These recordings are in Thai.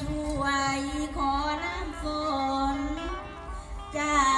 ช่วยขอน้ำฝนจาก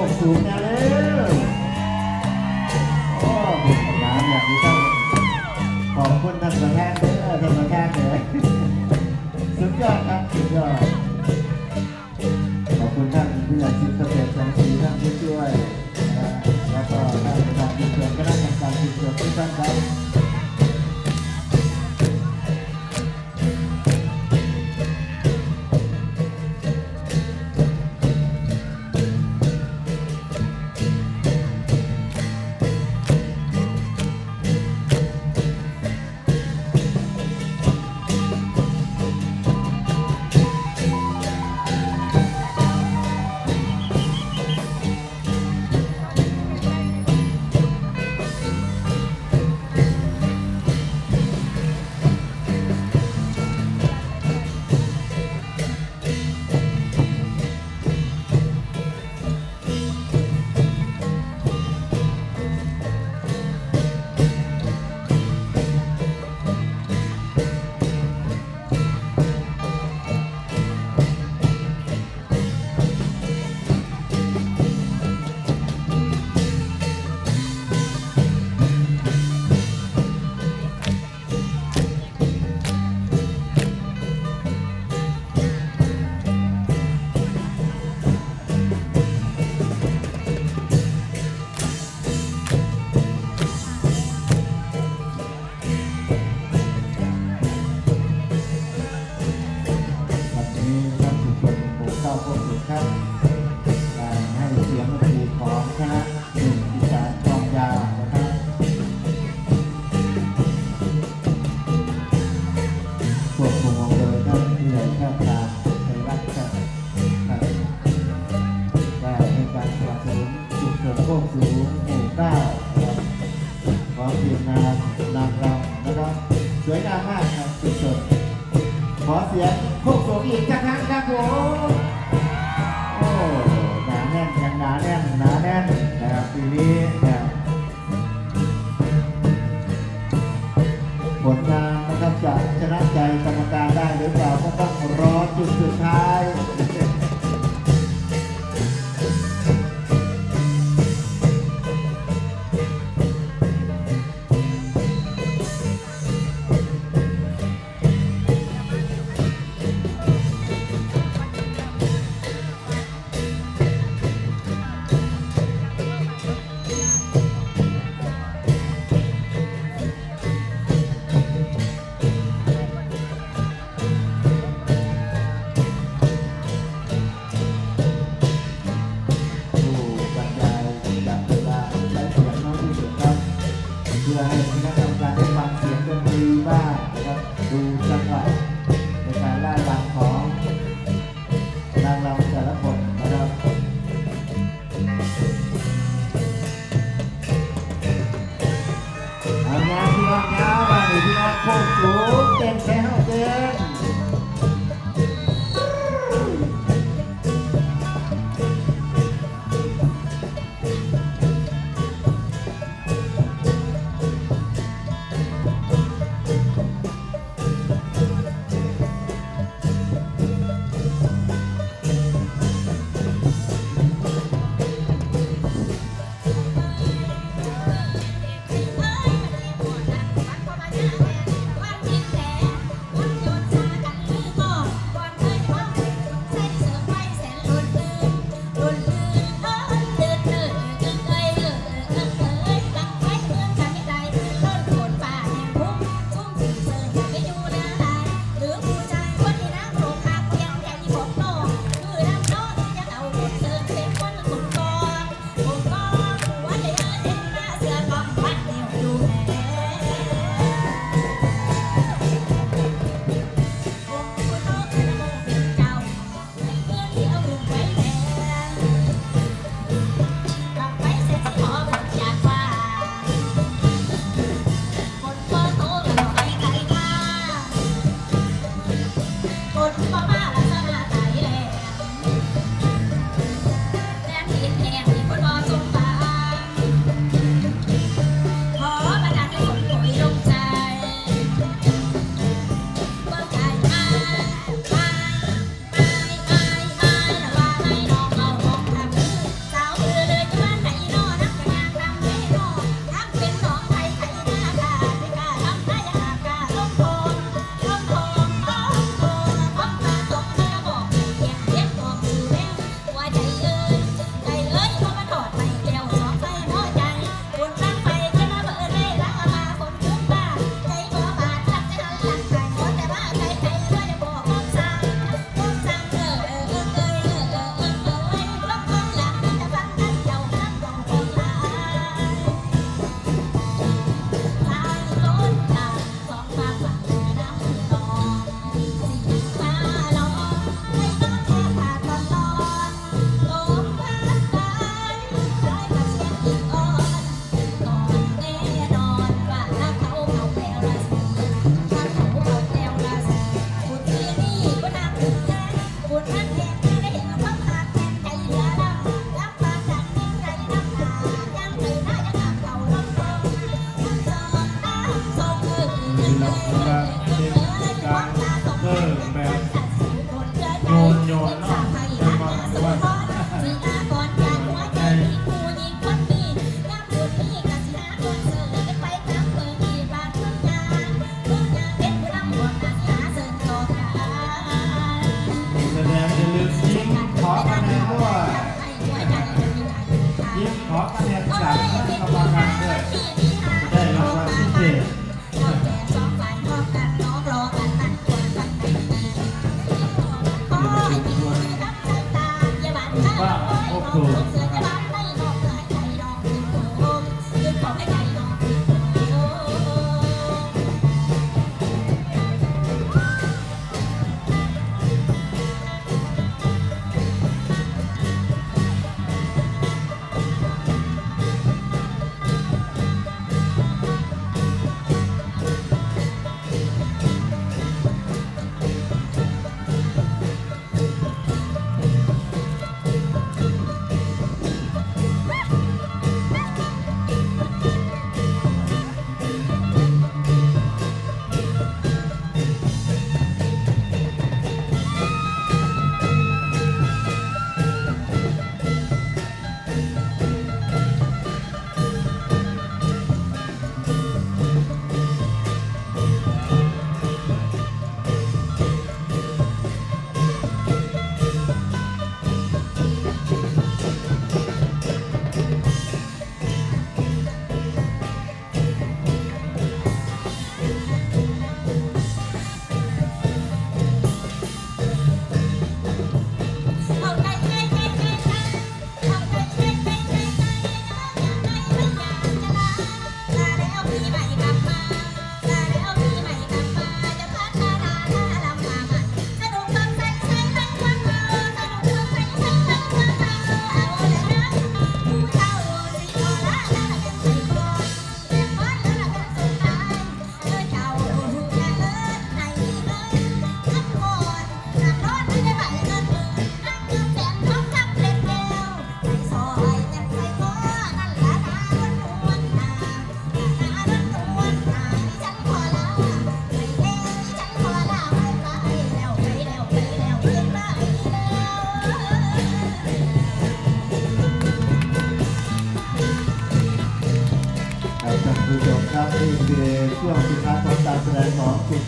อเสียงพี่น้ สัก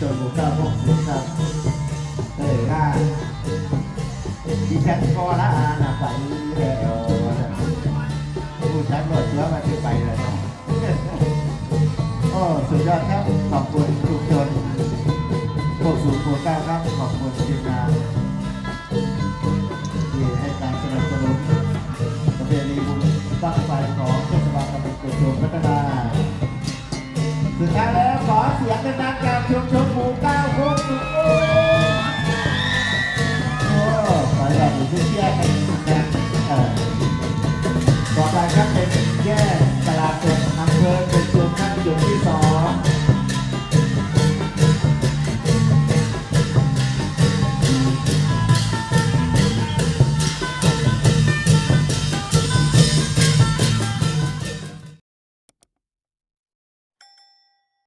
จนหมูเก้าพวกสุดครับเออว่ดิฉันก็ละอานะไปแล้วผู้ชันหมดแล้วมานจะไปเลยโอ้สุดยอดครับขอบคุณทุกคนพวกสูงพวกเก้าครับขอบคุณทีมงานที่ให้การสนับสนุนประเพณีบุญตั้งไฟของเทศบาลตำบลกุฎโจมพัฒนา ถึงแล้วขอเสียงดังๆจากชุมชนหมูก้าโคกสุขโอ้ให้ราเป็นผู้เชี่ยวชาญนะขอการครับเป็นแย่